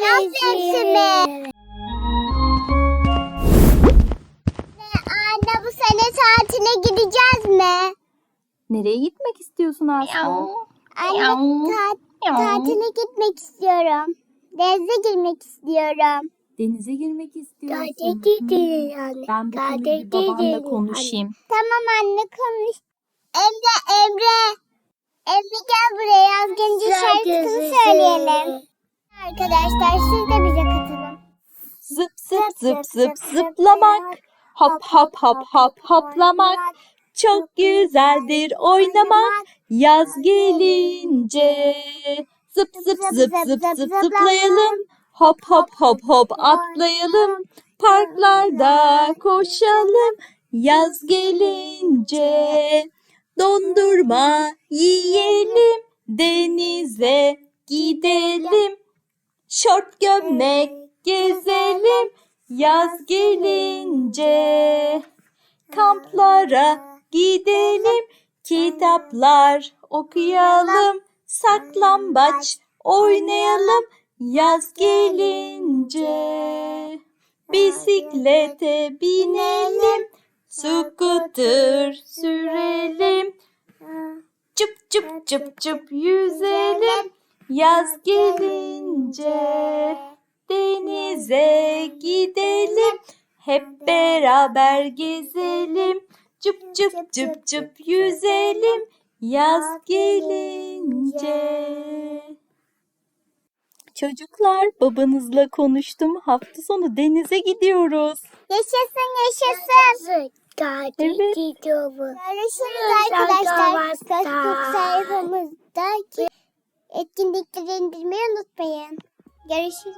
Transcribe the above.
mevsimi. Anne bu sene tatile gideceğiz mi? Nereye gitmek istiyorsun Aslı? Anne ta- tatile gitmek istiyorum. Denize girmek istiyorum. Denize girmek istiyorsun. Hı. anne. Ben bu konuyu babanla konuşayım. Tamam anne konuş. Emre. Emre Arkadaşlar siz de bize katılın. Zıp zıp zıp zıp zıplamak. Hop hop hop hop hoplamak. Çok güzeldir oynamak. Yaz gelince. Zıp zıp zıp zıp zıp zıplayalım. Hop hop hop hop atlayalım. Parklarda koşalım. Yaz gelince. Dondurma yiyelim. Denize gidelim. Şort gömlek gezelim. Yaz gelince. Kamplara gidelim. Kitaplar okuyalım. Saklambaç oynayalım. Yaz gelince. Bisiklete binelim. Scooter sürelim. Çıp çıp çıp çıp yüzelim. Yaz gelince denize gidelim. Hep beraber gezelim. Çıp çıp çıp çıp yüzelim. Yaz gelince. Çocuklar babanızla konuştum. Hafta sonu denize gidiyoruz. Yaşasın yaşasın. Evet. Görüşürüz arkadaşlar. etkinlikleri indirmeyi unutmayın. Görüşürüz.